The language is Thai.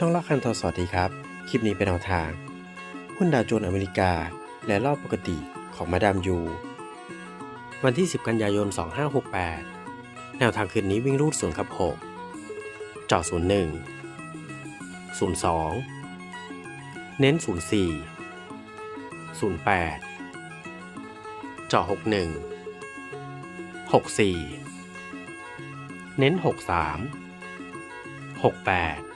ช่องละคันทอสวัสดีครับ คลิปนี้เป็นแนวทาง หุ้นดาวโจนส์อเมริกา และรอบปกติของมาดามยู วันที่ 10 กันยายน 2568 แนวทางคืนนี้วิ่งรูด0กับ 6 เจาะ01 02 เน้น 04 08 เจาะ61 64 เน้น 63 68